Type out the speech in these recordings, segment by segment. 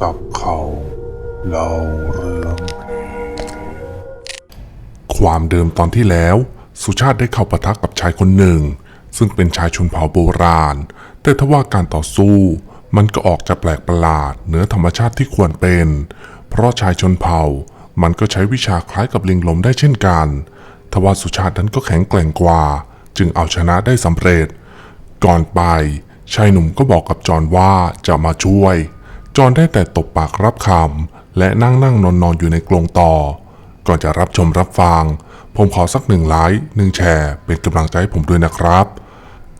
จับเขาเล่าเรื่องความเดิมตอนที่แล้ว สุชาติได้เข้าปะทะกับชายคนหนึ่ง ซึ่งเป็นชายชนเผ่าโบราณ แต่ทว่าการต่อสู้ มันก็ออกจะแปลกประหลาดเหนือธรรมชาติที่ควรเป็น เพราะชายชนเผ่า มันก็ใช้วิชาคล้ายกับลิงลมได้เช่นกันทว่าสุชาตินั้นก็แข็งแกร่งกว่า จึงเอาชนะได้สำเร็จ ก่อนไปชายหนุ่มก็บอกกับจอนว่าจะมาช่วย จอนได้แต่ตบปากรับคำและนั่งนั่งนอนนอนอยู่ในกรงต่อ ก่อนจะรับชมรับฟัง ผมขอสักหนึ่งไลค์หนึ่งแชร์ เป็นกำลังใจให้ผมด้วยนะครับ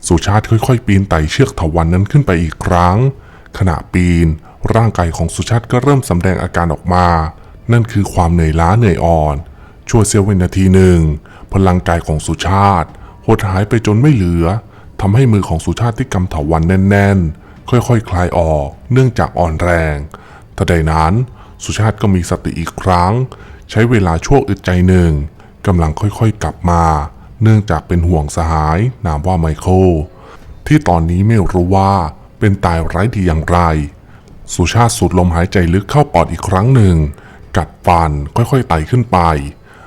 สุชาติค่อยๆ ปีนไต่เชือกถาวันนั้นขึ้นไปอีกครั้ง ขณะปีน ร่างกายของสุชาติก็เริ่มสำแดงอาการออกมา นั่นคือความเหนื่อยล้าเหนื่อยอ่อนชั่วเสี้ยววินาทีหนึ่ง พลังกายของสุชาติหดหายไปจนไม่เหลือทำให้มือของสุชาติที่กำถาวันแน่นๆ ค่อยๆคคลายออกเนื่องจากอ่อนแรงทันใดนั้นสุชาติก็มีสติอีกครั้ง ใช้เวลาชั่วอึดใจหนึ่งกำลังค่อยๆกลับมา เนื่องจากเป็นห่วงสหายนามว่าไมเคิลที่ตอนนี้ไม่รู้ว่าเป็นตายไร้ดีอย่างไร สุชาติสูดลมหายใจลึกเข้าปอดอีกครั้งหนึ่ง กัดฟันค่อยๆไต่ขึ้นไป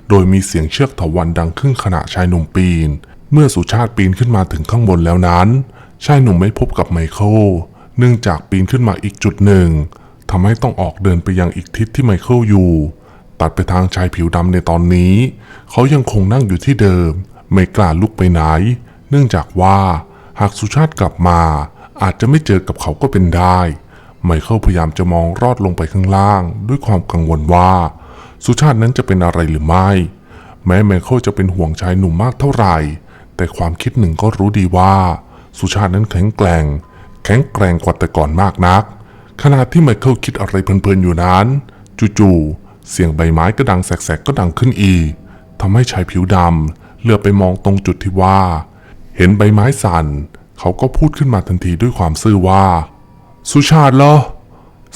โดยมีเสียงเชือกถาวันดังขึ้นขณะชายหนุ่มปีน เมื่อสุชาติปีนขึ้นมาถึงข้างบนแล้วนั้น ชายหนุ่มไม่พบกับไมเคิลเนื่องจากปีนขึ้นมาอีกจุดหนึ่งทำให้ต้องออกเดินไปยังอีกทิศที่ไมเคิลอยู่ ตัดไปทางชายผิวดำในตอนนี้ เขายังคงนั่งอยู่ที่เดิม ไม่กล้าลุกไปไหน เนื่องจากว่าหากสุชาติกลับมา อาจจะไม่เจอกับเขาก็เป็นได้ ไมเคิลพยายามจะมองรอดลงไปข้างล่าง ด้วยความกังวลว่า สุชาตินั้นจะเป็นอะไรหรือไม่ แม้ไมเคิลจะเป็นห่วงชายหนุ่มมากเท่าไหร่ แต่ความคิดหนึ่งก็รู้ดีว่า สุชาตินั้นแข็งแกร่ง แข็งแกร่งกว่าแต่ก่อนมากนัก ขณะที่ไมเคิลคิดอะไรเพลินๆอยู่นั้น จู่ๆเสียงใบไม้ก็ดังแสกๆก็ดังขึ้นอีกทำให้ชายผิวดำเลือไปมองตรงจุดที่ว่า เห็นใบไม้สั่น เขาก็พูดขึ้นมาทันทีด้วยความซื่อว่า สุชาติเหรอ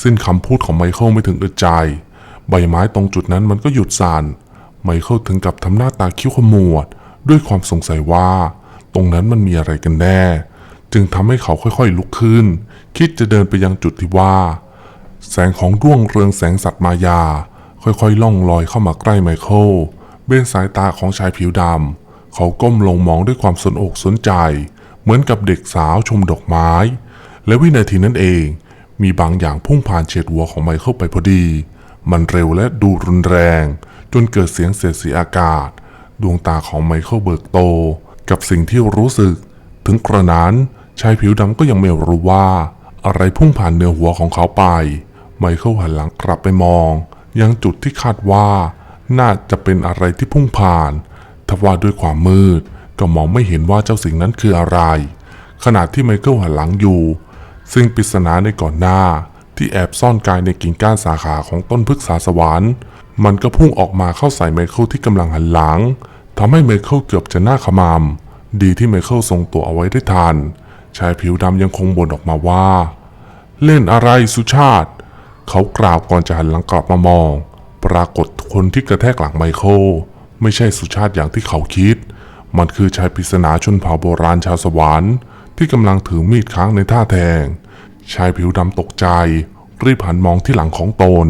สิ้นคำพูดของไมเคิลไม่ถึงอึดใจ ใบไม้ตรงจุดนั้นมันก็หยุดสั่นไมเคิลถึงกับทำหน้าตาคิ้วขมวด ด้วยความสงสัยว่า ตรงนั้นมันมีอะไรกันแน่ จึงทำให้เขาค่อยๆลุกขึ้น คิดจะเดินไปยังจุดที่ว่า แสงของดวงเรืองแสงสัตว์มายา ค่อยๆล่องลอยเข้ามาใกล้ไมเคิลเบ้นสายตาของชายผิวดำเขาก้มลงมองด้วยความสนอกสนใจ เหมือนกับเด็กสาวชมดอกไม้ และวินาทีนั้นเอง มีบางอย่างพุ่งผ่านเฉดหัวของไมเคิลไปพอดี มันเร็วและดูรุนแรง จนเกิดเสียงเสียดสีอากาศ ดวงตาของไมเคิลเบิกโต กับสิ่งที่รู้สึก ถึงกระนั้น ชายผิวดำก็ยังไม่รู้ว่า อะไรพุ่งผ่านเนื้อหัวของเขาไป ไมเคิลหันหลังกลับไปมอง ยังจุดที่คาดว่า น่าจะเป็นอะไรที่พุ่งผ่าน ทว่าด้วยความมืด ก็มองไม่เห็นว่าเจ้าสิ่งนั้นคืออะไร ขณะที่ไมเคิลหันหลังอยู่ซึ่งปริศนาในก่อนหน้า ที่แอบซ่อนกายในกิ่งก้านสาขาของต้นพฤกษาสวรรค์มันก็พุ่งออกมาเข้าใส่ไมเคิลที่กำลังหันหลังทำให้ไมเคิลเกือบจะหน้าขมำดีที่ไมเคิลทรงตัวเอาไว้ได้ทัน ชายผิวดำยังคงบ่นออกมาว่า เล่นอะไรสุชาติ เขากล่าวก่อนจะหันหลังกลับมามอง ปรากฏคนที่กระแทกหลังไมเคิลไม่ใช่สุชาติอย่างที่เขาคิด มันคือชายปริศนาชนเผ่าโบราณชาวสวรรค์ที่กำลังถือมีดค้างในท่าแทง ชายผิวดำตกใจ รีบหันมองที่หลังของตน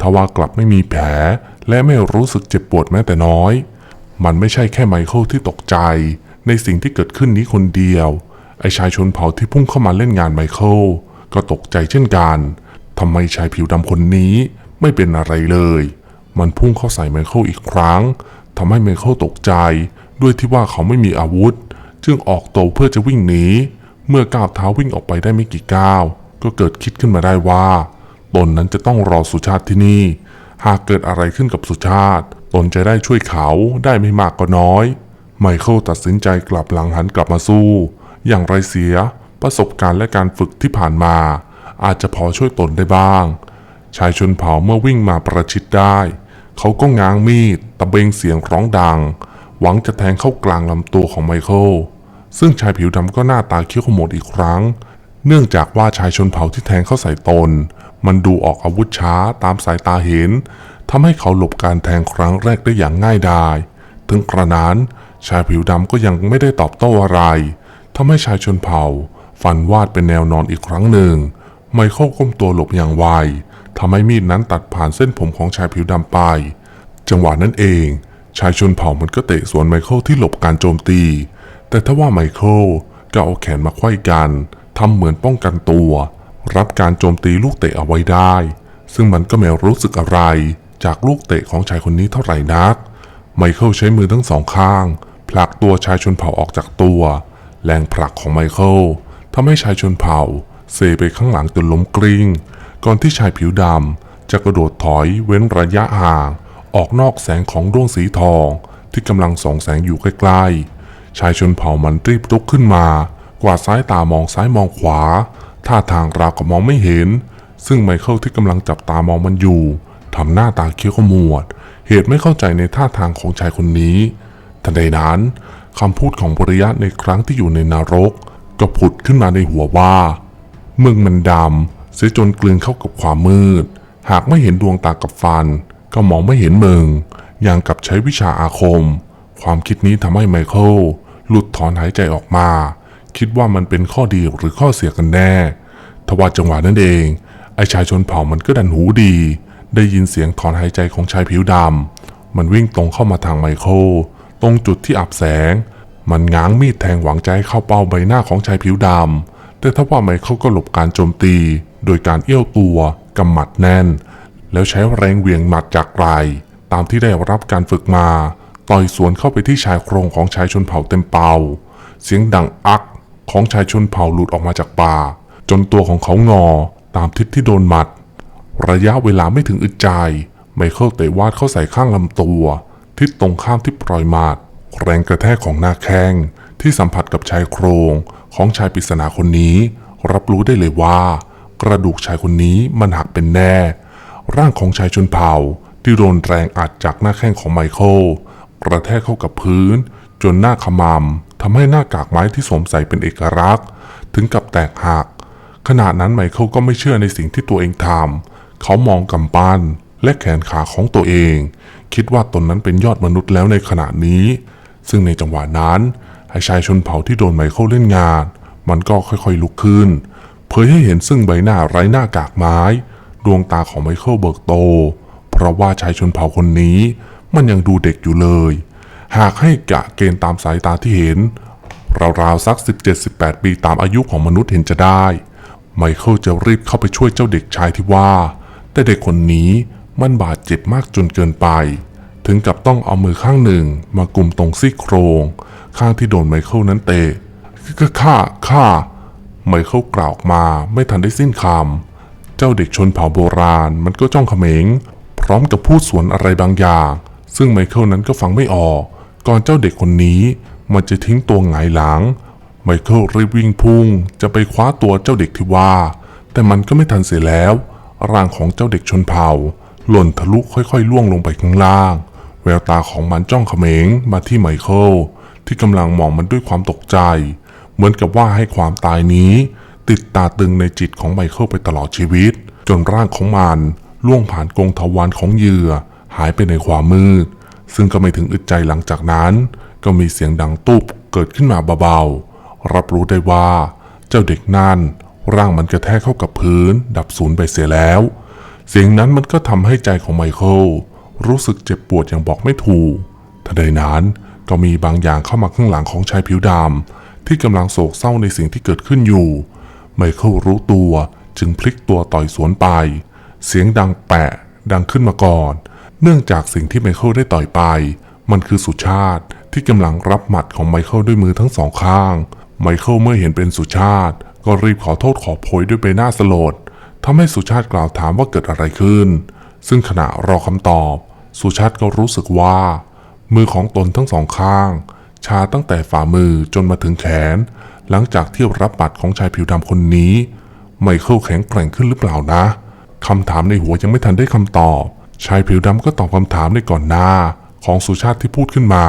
ทว่ากลับไม่มีแผลและไม่รู้สึกเจ็บปวดแม้แต่น้อย มันไม่ใช่แค่ไมเคิลที่ตกใจ ในสิ่งที่เกิดขึ้นนี้คนเดียว ไอชายชนเผ่าที่พุ่งเข้ามาเล่นงานไมเคิลก็ตกใจเช่นกันทำไมชายผิวดำคนนี้ไม่เป็นอะไรเลย มันพุ่งเข้าใส่ไมเคิลอีกครั้งทำให้ไมเคิลตกใจ ด้วยที่ว่าเขาไม่มีอาวุธ จึงออกโตวเพื่อจะวิ่งหนี เมื่อก้าวเท้าวิ่งออกไปได้ไม่กี่ก้าว ก็เกิดคิดขึ้นมาได้ว่า ตนนั้นจะต้องรอสุชาติที่นี่ หากเกิดอะไรขึ้นกับสุชาติ ตนจะได้ช่วยเขาได้ไม่มากก็น้อย ไมเคิลตัดสินใจกลับหลังหันกลับมาสู้ อย่างไรเสีย ประสบการณ์และการฝึกที่ผ่านมา อาจจะพอช่วยตนได้บ้าง ชายชนเผ่าเมื่อวิ่งมาประชิดได้ เขาก็ง้างมีด ตะเบงเสียงร้องดัง หวังจะแทงเข้ากลางลำตัวของไมเคิลซึ่งชายผิวดำก็หน้าตาเขี้ยวขมวดอีกครั้ง เนื่องจากว่าชายชนเผ่าที่แทงเข้าใส่ตน มันดูออกอาวุธช้าตามสายตาเห็นทำให้เขาหลบการแทงครั้งแรกได้อย่างง่ายดาย ถึงกระนั้นชายผิวดำก็ยังไม่ได้ตอบโต้อะไร ทำให้ชายชนเผ่า ฟันวาดเป็นแนวนอนอีกครั้งหนึ่ง ไมเคิลก้มตัวหลบอย่างไวทำให้มีดนั้นตัดผ่านเส้นผมของชายผิวดำไป จังหวะนั้นเอง ชายชนเผ่ามันก็เตะสวนไมเคิลที่หลบการโจมตี แต่ถ้าว่าไมเคิลก็เอาแขนมาไขว้กันทำเหมือนป้องกันตัว รับการโจมตีลูกเตะเอาไว้ได้ ซึ่งมันก็ไม่รู้สึกอะไร จากลูกเตะของชายคนนี้เท่าไหร่นัก ไมเคิลใช้มือทั้งสองข้างผลักตัวชายชนเผ่าออกจากตัว แรงผลักของไมเคิลทำให้ชายชนเผ่าเซไปข้างหลังจนล้มกลิ้ง ก่อนที่ชายผิวดำจะกระโดดถอยเว้นระยะห่าง ออกนอกแสงของดวงสีทองที่กำลังส่องแสงอยู่ใกล้ๆ ชายชนเผ่ามันรีบลุกขึ้นมา กวาดสายตามองซ้ายมองขวา ท่าทางราวกับมองไม่เห็น ซึ่งไมเคิลที่กำลังจับตามองมันอยู่ทำหน้าตาเคี้ยวขมวด เหตุไม่เข้าใจในท่าทางของชายคนนี้ ทันใดนั้น คำพูดของบริยะในครั้งที่อยู่ในนรก ก็ผุดขึ้นมาในหัวว่าเมืองมันดำเสียจนกลืนเข้ากับความมืด หากไม่เห็นดวงตากับฟัน ก็มองไม่เห็นเมืองอย่างกับใช้วิชาอาคม ความคิดนี้ทำให้ไมเคิลหลุดถอนหายใจออกมา คิดว่ามันเป็นข้อดีหรือข้อเสียกันแน่ ทว่าจังหวะนั้นเอง ไอชายชนเผ่ามันก็ดันหูดี ได้ยินเสียงถอนหายใจของชายผิวดำมันวิ่งตรงเข้ามาทางไมเคิล ตรงจุดที่อับแสง มันง้างมีดแทงหวังจะให้เข้าเป้าใบหน้าของชายผิวดำแต่ถ้าว่าไมเคิลก็หลบการโจมตี โดยการเอี้ยวตัวกำหมัดแน่น แล้วใช้แรงเหวี่ยงหมัดจากไกลตามที่ได้รับการฝึกมา ต่อยสวนเข้าไปที่ชายโครงของชายชนเผ่าเต็มเป่า เสียงดังอักของชายชนเผ่าหลุดออกมาจากปากจนตัวของเขางอตามทิศที่โดนหมัด ระยะเวลาไม่ถึงอึดใจ ไมเคิลเตะวาดเข้าใส่ข้างลำตัว ทิศตรงข้ามที่ปล่อยหมัดแรงกระแทกของหน้าแข้งที่สัมผัสกับชายโครงของชายปริศนาคนนี้ รับรู้ได้เลยว่า กระดูกชายคนนี้มันหักเป็นแน่ ร่างของชายชนเผ่าที่โดนแรงอัดจากหน้าแข้งของไมเคิลกระแทกเข้ากับพื้น จนหน้าขมำทำให้หน้ากากไม้ที่สวมใส่เป็นเอกลักษณ์ ถึงกับแตกหักขณะนั้นไมเคิลก็ไม่เชื่อในสิ่งที่ตัวเองทำเขามองกำปั้นและแขนขาของตัวเอง คิดว่าตนนั้นเป็นยอดมนุษย์แล้วในขณะนี้ ซึ่งในจังหวะนั้นไอ้ชายชนเผ่าที่โดนไมเคิลเล่นงาน มันก็ค่อยๆลุกขึ้น เผยให้เห็นซึ่งใบหน้าไร้หน้ากากไม้ ดวงตาของไมเคิลเบิกโต เพราะว่าชายชนเผ่าคนนี้ มันยังดูเด็กอยู่เลย หากให้กะเกณฑ์ตามสายตาที่เห็น ราวๆสัก 17-18 ปีตามอายุของมนุษย์เห็นจะได้ ไมเคิลจะรีบเข้าไปช่วยเจ้าเด็กชายที่ว่า แต่เด็กคนนี้ มันบาดเจ็บมากจนเกินไป ถึงกับต้องเอามือข้างหนึ่งมากุมตรงซี่โครง ข้างที่โดนไมเคิลนั้นเตะก็ข้าข้าไมเคิลกล่าวออกมาไม่ทันได้สิ้นคำเจ้าเด็กชนเผ่าโบราณมันก็จ้องเขม็ง พร้อมกับพูดสวนอะไรบางอย่าง ซึ่งไมเคิลนั้นก็ฟังไม่ออก ก่อนเจ้าเด็กคนนี้มันจะทิ้งตัวหงายหลังไมเคิลรีบวิ่งพุ่งจะไปคว้าตัวเจ้าเด็กที่ว่า แต่มันก็ไม่ทันเสียแล้ว ร่างของเจ้าเด็กชนเผ่า หล่นทะลุค่อยๆล่วงลงไปข้างล่าง แววตาของมันจ้องเขม็งมาที่ไมเคิลที่กำลังมองมันด้วยความตกใจ เหมือนกับว่าให้ความตายนี้ ติดตาตึงในจิตของไมเคิลไปตลอดชีวิต จนร่างของมันล่วงผ่านกรงทวารของเหยื่อ หายไปในความมืด ซึ่งก็ไม่ถึงอึดใจหลังจากนั้น ก็มีเสียงดังตุบเกิดขึ้นมาเบาๆ รับรู้ได้ว่า เจ้าเด็กนั่น ร่างมันกระแทกเข้ากับพื้น ดับสูญไปเสียแล้ว เสียงนั้นมันก็ทำให้ใจของไมเคิลรู้สึกเจ็บปวดอย่างบอกไม่ถูกทันใดนั้นก็มีบางอย่างเข้ามาข้างหลังของชายผิวดำที่กำลังโศกเศร้าในสิ่งที่เกิดขึ้นอยู่ ไมเคิลรู้ตัวจึงพลิกตัวต่อยสวนไป เสียงดังแปะดังขึ้นมาก่อน เนื่องจากสิ่งที่ไมเคิลได้ต่อยไป มันคือสุชาติที่กำลังรับหมัดของไมเคิลด้วยมือทั้งสองข้าง ไมเคิลเมื่อเห็นเป็นสุชาติ ก็รีบขอโทษขอโพยด้วยใบหน้าสลด ทำให้สุชาติกล่าวถามว่าเกิดอะไรขึ้น ซึ่งขณะรอคำตอบ สุชาติก็รู้สึกว่า มือของตนทั้งสองข้าง ชาตั้งแต่ฝ่ามือจนมาถึงแขน หลังจากที่รับบัตรของชายผิวดำคนนี้ ไมเคิลแข็งแกร่งขึ้นหรือเปล่านะคำถามในหัวยังไม่ทันได้คำตอบ ชายผิวดำก็ตอบคำถามในก่อนหน้า ของสุชาติที่พูดขึ้นมา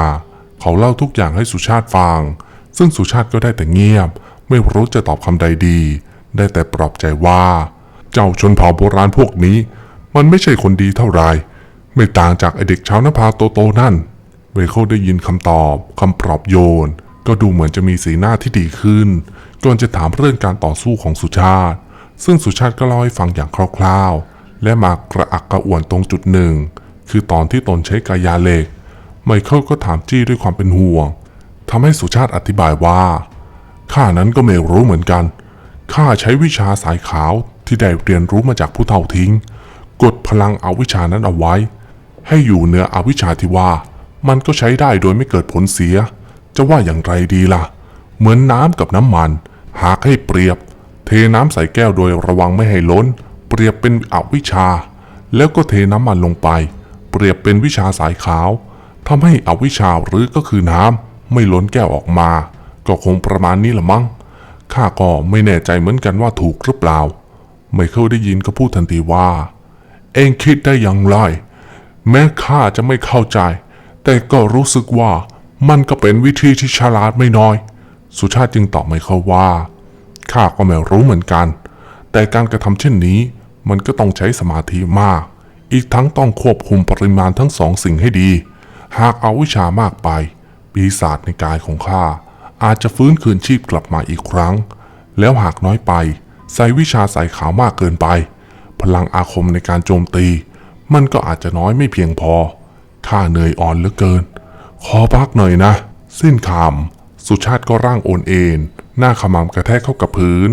เขาเล่าทุกอย่างให้สุชาติฟัง ซึ่งสุชาติก็ได้แต่เงียบ ไม่รู้จะตอบคำใดดี ได้แต่ปลอบใจว่า จ้าชนเผ่าโบราณพวกนี้ มันไม่ใช่คนดีเท่าไรไม่ต่างจากไอเด็กชาวนภาโตโตๆนั่นเวเคิลได้ยินคำตอบคำปลอบโยน ก็ดูเหมือนจะมีสีหน้าที่ดีขึ้นก่อนจะถามเรื่องการต่อสู้ของสุชาติ ซึ่งสุชาติก็เล่าให้ฟังอย่างคร่าวๆ และมากระอักกระอ่วนตรงจุดหนึ่ง คือตอนที่ตนใช้กายาเหล็ก ไมเคิลก็ถามจี้ด้วยความเป็นห่วงทำให้สุชาติอธิบายว่าข้านั้นก็ไม่รู้เหมือนกันข้าใช้วิชาสายขาว ที่ได้เรียนรู้มาจากผู้เฒ่าทิ้ง กดพลังเอาวิชานั้นเอาไว้ ให้อยู่เหนืออวิชชาที่ว่า มันก็ใช้ได้โดยไม่เกิดผลเสีย จะว่าอย่างไรดีล่ะ เหมือนน้ำกับน้ำมัน หากให้เปรียบ เทน้ำใส่แก้วโดยระวังไม่ให้ล้น เปรียบเป็นอวิชา แล้วก็เทน้ำมันลงไป เปรียบเป็นวิชาสายขาวทำให้อวิชาหรือก็คือน้ำไม่ล้นแก้วออกมา ก็คงประมาณนี้ละมั้งข้าก็ไม่แน่ใจเหมือนกันว่าถูกหรือเปล่า ไมเคิลได้ยินก็พูดทันทีว่า เองคิดได้อย่างไร แม้ข้าจะไม่เข้าใจ แต่ก็รู้สึกว่ามันก็เป็นวิธีที่ฉลาดไม่น้อย สุชาติจึงตอบไมเคิลว่าข้าก็ไม่รู้เหมือนกัน แต่การกระทำเช่นนี้ มันก็ต้องใช้สมาธิมาก อีกทั้งต้องควบคุมปริมาณทั้งสองสิ่งให้ดี หากเอาวิชามากไป ปีศาจในกายของข้าอาจจะฟื้นคืนชีพกลับมาอีกครั้ง แล้วหากน้อยไป ใส่วิชาสายขาวมากเกินไป พลังอาคมในการโจมตี มันก็อาจจะน้อยไม่เพียงพอข้าเหนื่อยอ่อนเหลือเกิน ขอพักหน่อยนะ สิ้นคำสุชาติก็ร่างโอนเอ็นหน้าขมำกระแทกเข้ากับพื้น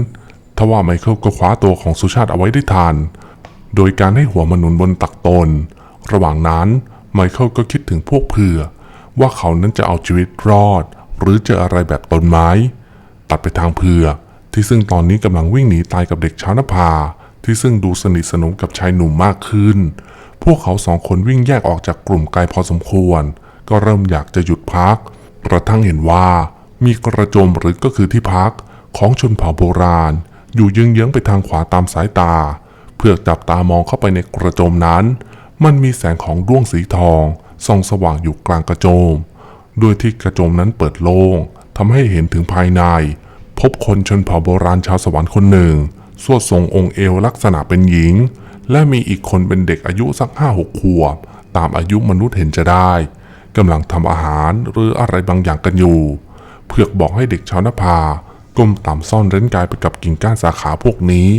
ทว่าไมเคิลก็คว้าตัวของสุชาติเอาไว้ได้ทัน โดยการให้หัวมันหนุนบนตักตน ระหว่างนั้นไมเคิลก็คิดถึงพวกเพื่อ ว่าเขานั้นจะเอาชีวิตรอด หรือเจออะไรแบบตนไม้ ตัดไปทางเพื่อ ที่ซึ่งตอนนี้กำลังวิ่งหนีตายกับเด็กชาวนภา ที่ซึ่งดูสนิทสนมกับชายหนุ่มมากขึ้น พวกเขาสองคนวิ่งแยกออกจากกลุ่มไกลพอสมควร ก็เริ่มอยากจะหยุดพัก กระทั่งเห็นว่า มีกระโจมหรือก็คือที่พักของชนเผ่าโบราณ อยู่เยื้องๆไปทางขวาตามสายตา เพื่อจับตามองเข้าไปในกระโจมนั้น มันมีแสงของดวงสีทองส่องสว่างอยู่กลางกระโจม โดยที่กระโจมนั้นเปิดโล่งทำให้เห็นถึงภายใน พบคนชนเผ่าโบราณชาวสวรรค์คนหนึ่งสวดทรงองค์เอวลักษณะเป็นหญิง และมีอีกคนเป็นเด็กอายุสักห้าหกขวบ ตามอายุมนุษย์เห็นจะได้กำลังทำอาหารหรืออะไรบางอย่างกันอยู่ เพือกบอกให้เด็กชาวนภาก้มต่ำซ่อนเร้นกายไปกับกิ่งก้านสาขาพวกนี้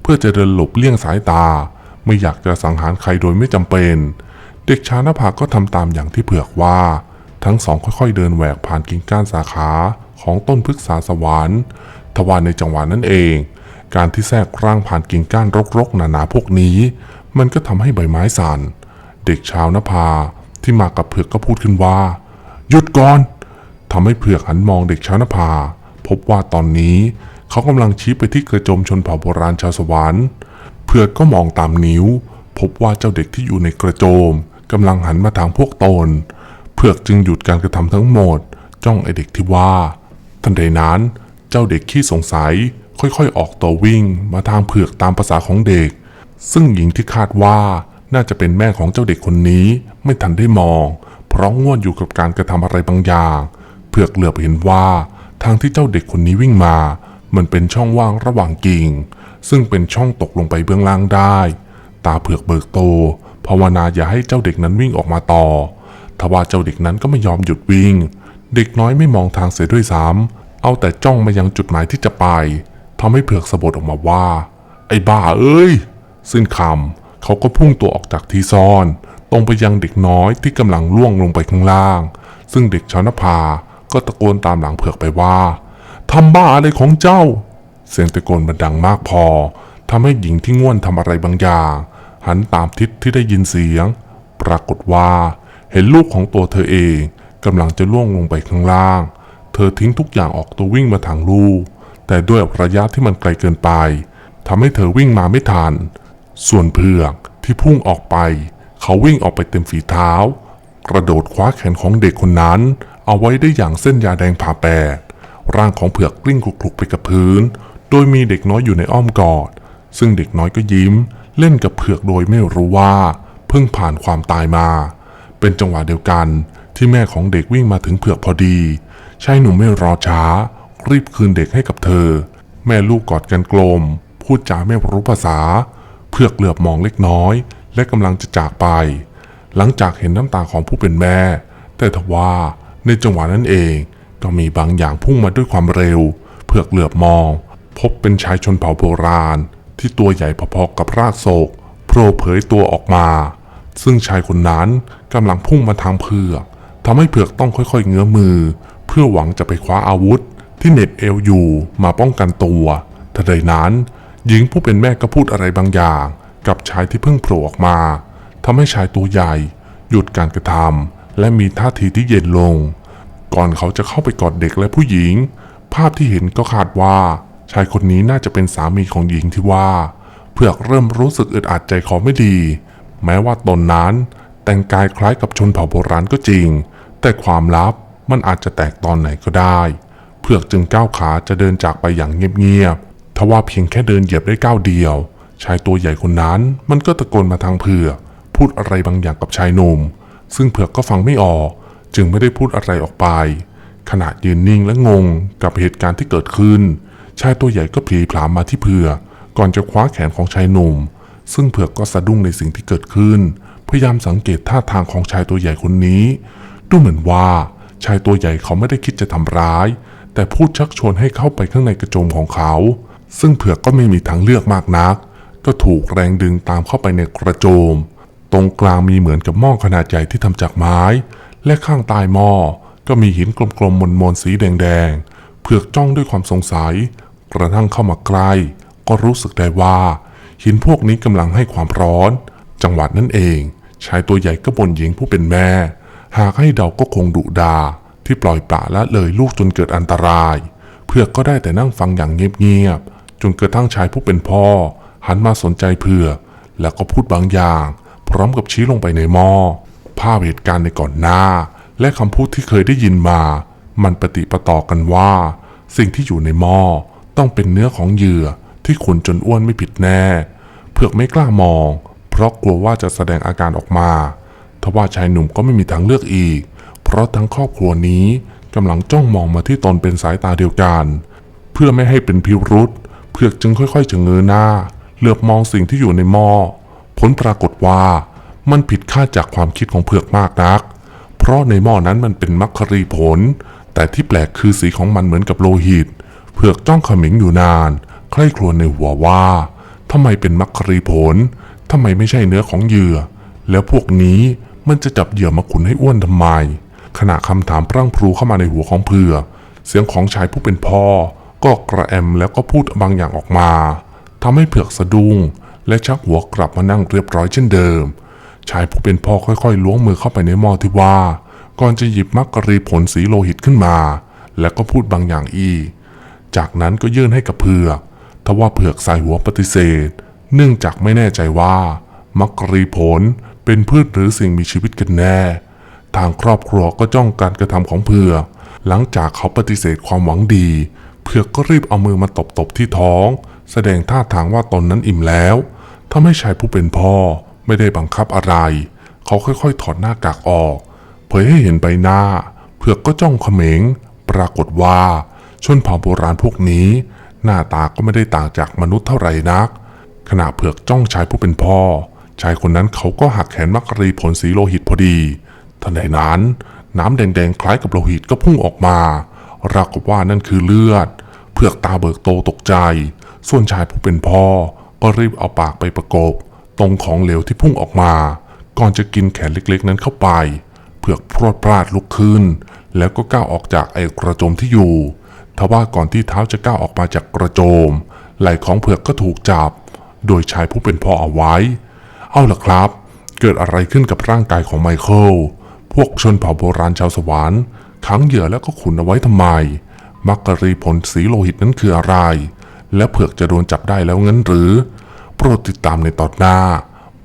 เพื่อจะเดินหลบเลี่ยงสายตา ไม่อยากจะสังหารใครโดยไม่จำเป็น เด็กชาวนภาก็ทำตามอย่างที่เผือกว่า ทั้งสองค่อยๆเดินแหวกผ่านกิ่งก้านสาขา ของต้นพฤกษาสวรรค์ทว่าในจังหวะนั้นเอง การที่แทรกร่างผ่านกิ่งก้านรกๆ หนาๆพวกนี้ มันก็ทำให้ใบไม้สั่น เด็กชาวนภาที่มากับเผือกก็พูดขึ้นว่า หยุดก่อนทำให้เผือกหันมองเด็กชาวนภา พบว่าตอนนี้เขากำลังชี้ไปที่กระโจมชนเผ่าโบราณชาวสวรรค์เผือกก็มองตามนิ้ว พบว่าเจ้าเด็กที่อยู่ในกระโจมกำลังหันมาทางพวกตน เผือกจึงหยุดการกระทำทั้งหมด จ้องไอเด็กที่ว่า ทันใดนั้นเจ้าเด็กขี้สงสัยค่อยๆ ออกตัววิ่งมาทางเผือกตามภาษาของเด็ก ซึ่งหญิงที่คาดว่าน่าจะเป็นแม่ของเจ้าเด็กคนนี้ไม่ทันได้มอง เพราะง่วนอยู่กับการกระทำอะไรบางอย่าง เผือกเหลือบเห็นว่าทางที่เจ้าเด็กคนนี้วิ่งมา มันเป็นช่องว่างระหว่างกิ่ง ซึ่งเป็นช่องตกลงไปเบื้องล่างได้ ตาเผือกเบิกโตภาวนาอย่าให้เจ้าเด็กนั้นวิ่งออกมาต่อทว่าเจ้าเด็กนั้นก็ไม่ยอมหยุดวิ่ง เด็กน้อยไม่มองทางเสียด้วยซ้ำเอาแต่จ้องมายังจุดหมายที่จะไปทำให้เผือกสะบดออกมาว่า ไอ้บ้าเอ้ยสิ้นคำเขาก็พุ่งตัวออกจากที่ซ่อน ตรงไปยังเด็กน้อยที่กำลังล่วงลงไปข้างล่าง ซึ่งเด็กชาวนภาก็ตะโกนตามหลังเผือกไปว่าทำบ้าอะไรของเจ้า เสียงตะโกนมันดังมากพอทำให้หญิงที่ง่วนทำอะไรบางอย่าง หันตามทิศที่ได้ยินเสียง ปรากฏว่าเห็นลูกของตัวเธอเอง กำลังจะล่วงลงไปข้างล่าง เธอทิ้งทุกอย่างออกตัววิ่งมาทางลูก แต่ด้วยระยะที่มันไกลเกินไปทำให้เธอวิ่งมาไม่ทัน ส่วนเผือกที่พุ่งออกไป เขาวิ่งออกไปเต็มฝีเท้า กระโดดคว้าแขนของเด็กคนนั้น เอาไว้ได้อย่างเส้นยาแดงผ่าแปด ร่างของเผือกกลิ้งคลุกๆไปกับพื้น โดยมีเด็กน้อยอยู่ในอ้อมกอด ซึ่งเด็กน้อยก็ยิ้ม เล่นกับเผือกโดยไม่รู้ว่า เพิ่งผ่านความตายมา เป็นจังหวะเดียวกัน ที่แม่ของเด็กวิ่งมาถึงเผือกพอดีชายหนุ่มไม่รอช้า รีบคืนเด็กให้กับเธอ แม่ลูกกอดกันกลม พูดจาไม่รู้ภาษา เผือกเหลือบมองเล็กน้อย และกำลังจะจากไป หลังจากเห็นน้ำตาของผู้เป็นแม่ แต่ทว่าในจังหวะนั้นเอง ก็มีบางอย่างพุ่งมาด้วยความเร็ว เผือกเหลือบมอง พบเป็นชายชนเผ่าโบราณ ที่ตัวใหญ่พอๆกับรากโศกโผล่เผยตัวออกมา ซึ่งชายคนนั้นกำลังพุ่งมาทางเผือก ทำให้เผือกต้องค่อยๆ เงื้อมือ เพื่อหวังจะไปคว้าอาวุธ ที่เน็บเอวอยู่มาป้องกันตัวทันใดนั้นหญิงผู้เป็นแม่ก็พูดอะไรบางอย่าง กับชายที่เพิ่งโผล่ออกมาทำให้ชายตัวใหญ่ หยุดการกระทำและมีท่าทีที่เย็นลง ก่อนเขาจะเข้าไปกอดเด็กและผู้หญิง ภาพที่เห็นก็คาดว่า ชายคนนี้น่าจะเป็นสามีของหญิงที่ว่า เผือกเริ่มรู้สึกอึดอัดใจคอไม่ดี แม้ว่าตนนั้นแต่งกายคล้ายกับชนเผ่าโบราณก็จริง แต่ความลับมันอาจจะแตกตอนไหนก็ได้ เผือกจึงก้าวขาจะเดินจากไปอย่างเงียบๆทว่าเพียงแค่เดินเหยียบได้ก้าวเดียว ชายตัวใหญ่คนนั้นมันก็ตะโกนมาทางเผือก พูดอะไรบางอย่างกับชายหนุ่ม ซึ่งเผือกก็ฟังไม่ออก จึงไม่ได้พูดอะไรออกไป ขณะยืนนิ่งและงงกับเหตุการณ์ที่เกิดขึ้น ชายตัวใหญ่ก็พลีผลามมาที่เผือกก่อนจะคว้าแขนของชายหนุ่ม ซึ่งเผือกก็สะดุ้งในสิ่งที่เกิดขึ้น พยายามสังเกตท่าทางของชายตัวใหญ่คนนี้ ดูเหมือนว่าชายตัวใหญ่เขาไม่ได้คิดจะทำร้าย แต่พูดชักชวนให้เข้าไปข้างในกระโจมของเขา ซึ่งเผือกก็ไม่มีทางเลือกมากนัก ก็ถูกแรงดึงตามเข้าไปในกระโจม ตรงกลางมีเหมือนกับหม้อขนาดใหญ่ที่ทำจากไม้ และข้างใต้หม้อก็มีหินกลมๆมนๆสีแดงๆ เผือกจ้องด้วยความสงสัย กระทั่งเข้ามาใกล้ ก็รู้สึกได้ว่า หินพวกนี้กำลังให้ความร้อน จังหวะนั้นเอง ชายตัวใหญ่ก็บ่นหญิงผู้เป็นแม่ หากให้เดาก็คงดุดา ที่ปล่อยปละละเลยลูกจนเกิดอันตรายเผือกก็ได้แต่นั่งฟังอย่างเงียบๆจนกระทั่งชายผู้เป็นพ่อ หันมาสนใจเผือกแล้วก็พูดบางอย่าง พร้อมกับชี้ลงไปในหม้อภาพเหตุการณ์ในก่อนหน้า และคำพูดที่เคยได้ยินมา มันปฏิปต่อกันว่า สิ่งที่อยู่ในหม้อต้องเป็นเนื้อของเหยื่อที่ขุนจนอ้วนไม่ผิดแน่ เผือกไม่กล้ามอง เพราะกลัวว่าจะแสดงอาการออกมา ทว่าชายหนุ่มก็ไม่มีทางเลือกอีก เพราะทั้งครอบครัวนี้กำลังจ้องมองมาที่ตนเป็นสายตาเดียวกัน เพื่อไม่ให้เป็นพิรุษเผือกจึงค่อยๆจะเงยหน้า เหลือบมองสิ่งที่อยู่ในหม้อผลปรากฏว่ามันผิดคาดจากความคิดของเผือกมากนัก เพราะในหม้อนั้นมันเป็นมัคครีผล แต่ที่แปลกคือสีของมันเหมือนกับโลหิต เผือกจ้องขมิงอยู่นาน ใคร่ครวญในหัวว่าทำไมเป็นมัคครีผลทำไมไม่ใช่เนื้อของเหยื่อ แล้วพวกนี้ มันจะจับเหยื่อมาขุนให้อ้วนทำไม ขณะคำถามพรั่งพรูเข้ามาในหัวของเผือกเสียงของชายผู้เป็นพ่อ ก็กระแอมแล้วก็พูดบางอย่างออกมาทำให้เผือกสะดุ้งและชักหัวกลับมานั่งเรียบร้อยเช่นเดิม ชายผู้เป็นพ่อค่อยๆล้วงมือเข้าไปในหม้อที่ว่า ก่อนจะหยิบมักกะรีผลสีโลหิตขึ้นมา แล้วก็พูดบางอย่างอีก จากนั้นก็ยื่นให้กับเผือกทว่าเผือกสายหัวปฏิเสธ เนื่องจากไม่แน่ใจว่า มักกะรีผล เป็นพืชหรือสิ่งมีชีวิตกันแน่ ทางครอบครัวก็จ้องการกระทำของเผือก หลังจากเขาปฏิเสธความหวังดี เผือกก็รีบเอามือมาตบๆที่ท้อง แสดงท่าทางว่าตนนั้นอิ่มแล้วทำให้ชายผู้เป็นพ่อไม่ได้บังคับอะไร เขาค่อยๆ ถอดหน้ากากออก เผยให้เห็นใบหน้า เผือกก็จ้องเขม็ง ปรากฏว่า ชนเผ่าโบราณพวกนี้ หน้าตาก็ไม่ได้ต่างจากมนุษย์เท่าไหร่นัก ขณะเผือกจ้องชายผู้เป็นพ่อ ชายคนนั้นเขาก็หักแขนมักรีผลสีโลหิตพอดีทันใดนั้น น้ำแดงๆ คล้ายกับโลหิตก็พุ่งออกมาราวกับว่านั่นคือเลือด เผือกตาเบิกโตตกใจ ส่วนชายผู้เป็นพ่อ ก็รีบเอาปากไปประกบ ตรงของเหลวที่พุ่งออกมา ก่อนจะกินแขนเล็กๆ นั้นเข้าไป เผือกพรวดพลาดลุกขึ้น แล้วก็ก้าวออกจากไอ้กระโจมที่อยู่ทว่าก่อนที่เท้าจะก้าวออกมาจากกระโจม ไหล่ของเผือกก็ถูกจับ โดยชายผู้เป็นพ่อเอาไว้ เอาล่ะครับ เกิดอะไรขึ้นกับร่างกายของไมเคิล พวกชนเผ่าโบราณชาวสวรรค์ขังเหยื่อแล้วก็ขุนเอาไว้ทำไม มักกะรีผลสีโลหิตนั้นคืออะไร และเผือกจะโดนจับได้แล้วงั้นหรือ โปรดติดตามในตอนหน้า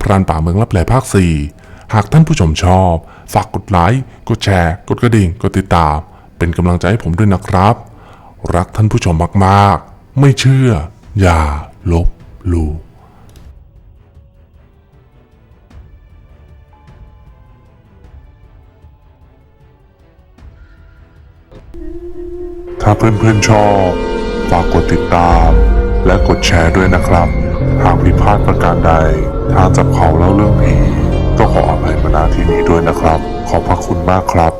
พรานป่าเมืองลับแลภาค 4 หากท่านผู้ชมชอบ ฝากกดไลค์ กดแชร์ กดกระดิ่ง กดติดตาม เป็นกำลังใจให้ผมด้วยนะครับ รักท่านผู้ชมมากๆ ไม่เชื่อ อย่าลบหลู่ ถ้าเพื่อนๆชอบ ฝากกดติดตาม และกดแชร์ด้วยนะครับ หากผิดพลาดประการใด ทางจับเขาเล่าเรื่องผีก็ขออภัยมาณที่นี้ด้วยนะครับ ขอบพระคุณมากครับ